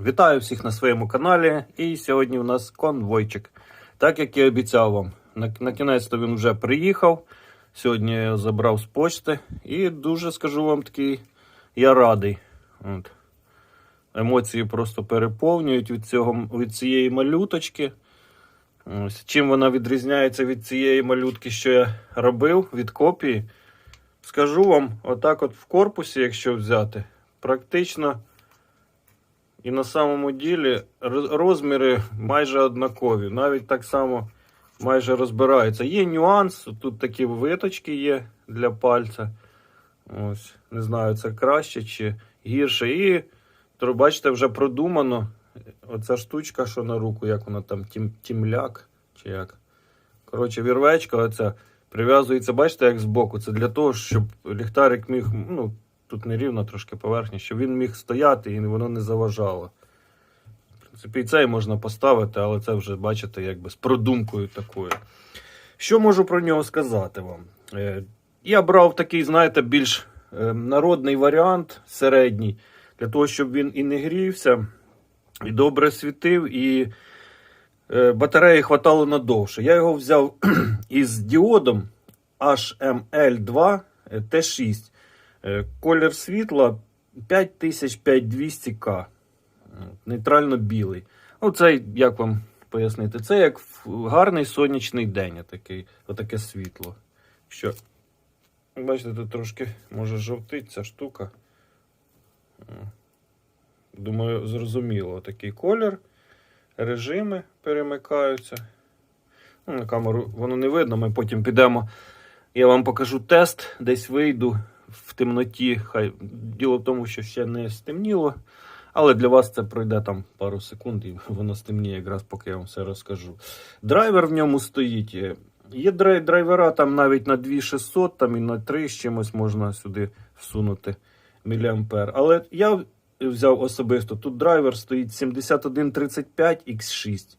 Вітаю всіх на своєму каналі. І сьогодні у нас конвойчик. Так як і обіцяв вам. На, на кінець то він вже приїхав. Сьогодні я забрав з почти. І дуже скажу вам такий, я радий. От. Емоції просто переповнюють від, цього, від цієї малюточки. Ось. Чим вона відрізняється від цієї малютки, що я робив від копії. Скажу вам, отак от в корпусі, якщо взяти, практично і на самому ділі розміри майже однакові. Навіть так само майже розбираються. Є нюанс, тут такі виточки є для пальця. Ось, не знаю, це краще чи гірше. І бачите, вже продумано. Оця штучка, що на руку, як вона там, тім, тімляк, чи як. Коротше, вірвечка оця прив'язується, бачите, як збоку. Це для того, щоб ліхтарик міг, ну, тут нерівно трошки поверхня, щоб він міг стояти і воно не заважало. В принципі, і цей можна поставити, але це вже, бачите, якби з продумкою такою. Що можу про нього сказати вам? Е, Я брав такий, знаєте, більш е, народний варіант середній, для того, щоб він і не грівся, і добре світив, і е, батареї хватало надовше. Я його взяв із діодом HML2 е, T6. Е, Колір світла 5000-5200К. Нейтрально білий. Оце, як вам пояснити, це як гарний сонячний день, такий, отаке світло. Що, бачите, тут трошки може жовтить ця штука. Думаю, зрозуміло, такий колір. Режими перемикаються. Ну, на камеру воно не видно, ми потім підемо. Я вам покажу тест, десь вийду в темноті. Хай діло в тому, що ще не стемніло. Але для вас це пройде там пару секунд, і воно стемніє, якраз поки я вам все розкажу. Драйвер в ньому стоїть. Є драй- драйвера там навіть на 2600, там і на 3 з чимось можна сюди всунути міліампер. Але я взяв особисто. Тут драйвер стоїть 7135 X6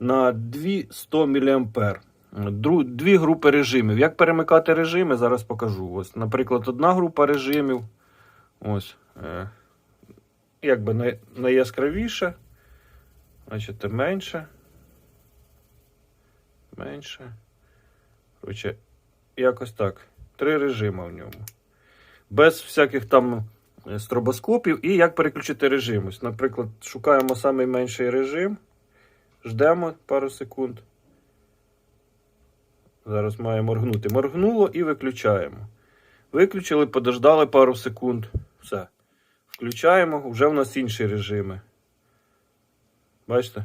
на 200 мА. Дві групи режимів. Як перемикати режими, зараз покажу. Ось, наприклад, одна група режимів. Ось. Е, якби най, найяскравіше. Бачите, менше. Менше. Коротше, якось так. Три режими в ньому. Без всяких там е, стробоскопів. І як переключити режим. Ось, наприклад, шукаємо найменший режим. Ждемо пару секунд. Зараз має моргнути. Моргнуло і виключаємо. Виключили, подождали пару секунд. Все. Включаємо, вже в нас інші режими. Бачите?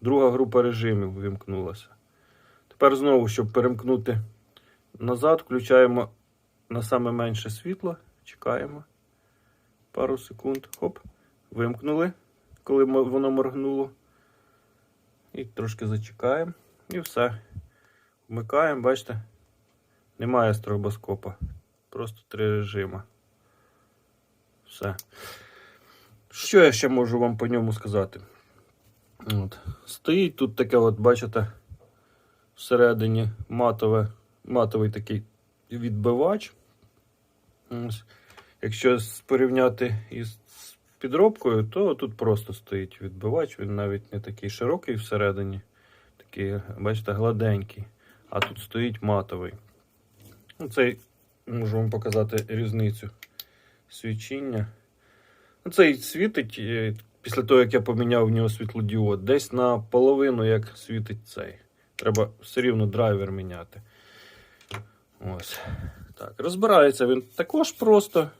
Друга група режимів вимкнулася. Тепер знову, щоб перемкнути назад, включаємо на саме менше світло. Чекаємо. Пару секунд. Хоп. Вимкнули, коли воно моргнуло. І трошки зачекаємо. І все. Вмикаємо, бачите? Немає стробоскопа. Просто три режими. Все. Що я ще можу вам по ньому сказати? От. Стоїть тут таке, от, бачите, всередині матове, матовий такий відбивач. Ось. Якщо порівняти із підробкою, то тут просто стоїть відбивач, він навіть не такий широкий всередині, такий, бачите, гладенький. А тут стоїть матовий. Ну, Цей можу вам показати різницю свічіння. Ну, Цей світить е, після того, як я поміняв в нього світлодіод, десь на половину як світить цей. Треба все рівно драйвер міняти. Ось. Так, розбирається він також просто.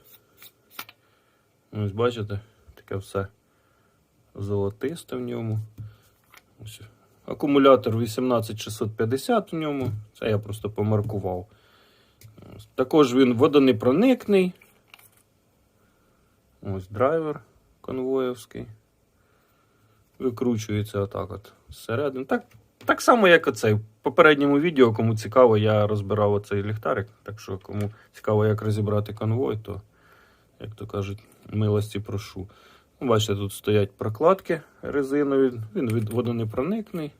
Ось бачите, таке все золотисте в ньому. Ось. Акумулятор 18650 в ньому. Це я просто помаркував. Також він водонепроникний. Ось драйвер конвоївський. Викручується отак от зсередини. Так, так само, як оцей. В попередньому відео, кому цікаво, я розбирав оцей ліхтарик. Так що, кому цікаво, як розібрати конвой, то, як то кажуть, милості прошу. Бачите, тут стоять прокладки резинові, він від- водонепроникний.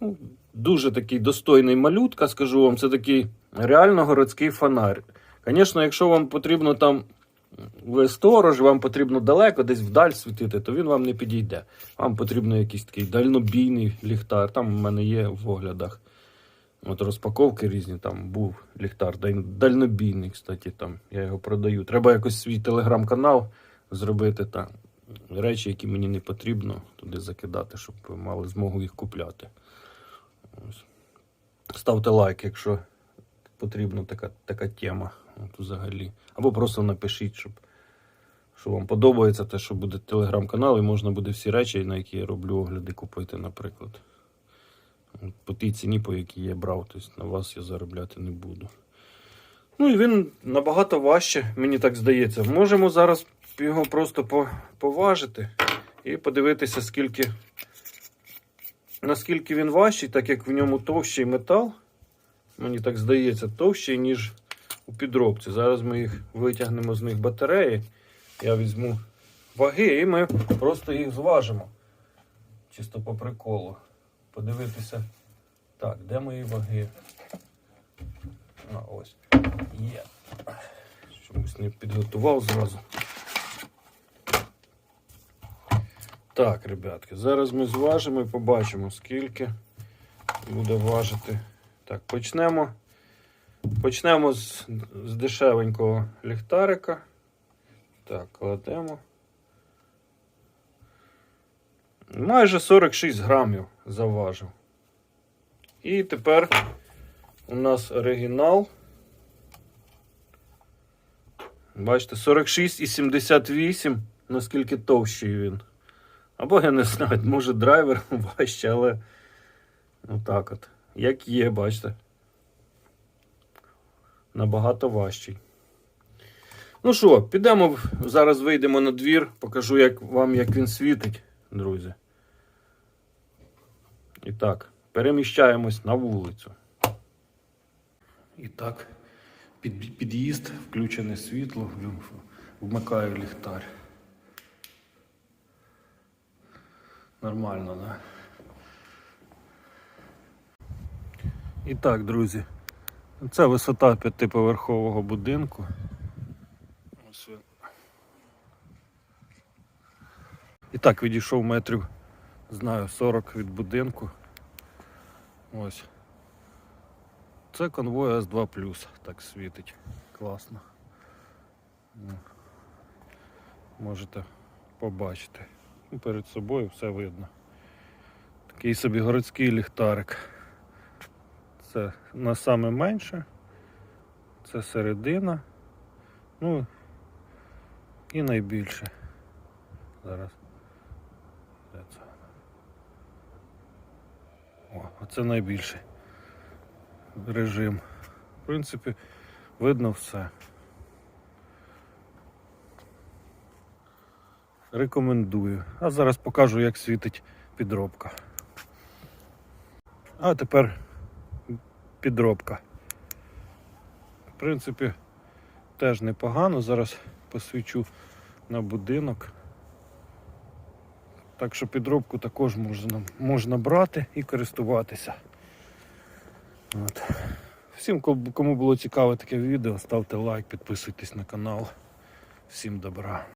Ну, дуже такий достойний малютка, скажу вам, це такий реально городський фонарь. Звісно, якщо вам потрібно там ви сторож, вам потрібно далеко, десь вдаль світити, то він вам не підійде. Вам потрібно якийсь такий дальнобійний ліхтар. Там у мене є в оглядах. От розпаковки різні, там був ліхтар, дальнобійний, кстати, там я його продаю. Треба якось свій телеграм-канал зробити там речі, які мені не потрібно туди закидати, щоб ви мали змогу їх купляти. Ось. Ставте лайк, якщо потрібна така, така тема. От взагалі. Або просто напишіть, щоб, що вам подобається те, що буде телеграм-канал, і можна буде всі речі, на які я роблю огляди, купити, наприклад. От По тій ціні, по якій я брав, тобто на вас я заробляти не буду. Ну і він набагато важче, мені так здається. Можемо зараз його просто поважити і подивитися, скільки, наскільки він важчий, так як в ньому товщий метал. Мені так здається, товщий, ніж у підробці. Зараз ми їх витягнемо з них батареї. Я візьму ваги і ми просто їх зважимо. Чисто по приколу. Подивитися. Так, де мої ваги? А, ось. Є. Чомусь не підготував зразу. Так, ребятки, зараз ми зважимо і побачимо, скільки буде важити. Так, почнемо. Почнемо з, з дешевенького ліхтарика. Так, кладемо. Майже 46 грамів заважив. І тепер у нас оригінал. Бачите, 46,78, наскільки товщий він. Або я не знаю, може драйвер важче, але отак от. Як є, бачите. Набагато важчий. Ну що, підемо зараз вийдемо на двір, покажу як вам, як він світить, друзі. І так, переміщаємось на вулицю. І так, під, під'їзд, включене світло, вм- вмикаю ліхтар. Нормально, да? І так, друзі, це висота п'ятиповерхового будинку. Ось він. І так відійшов метрів, знаю, 40 від будинку. Ось. Це конвой С2 так світить. Класно. Ну, Можете побачити. Перед собою все видно. Такий собі городський ліхтарик. Це на саме менше. Це середина. Ну і найбільше. Зараз. О, оце найбільший режим. В принципі, видно все. Рекомендую. А зараз покажу, як світить підробка. А тепер підробка. В принципі, теж непогано. Зараз посвічу на будинок. Так що підробку також можна, можна брати і користуватися. От. Всім, кому було цікаве таке відео, ставте лайк, підписуйтесь на канал. Всім добра.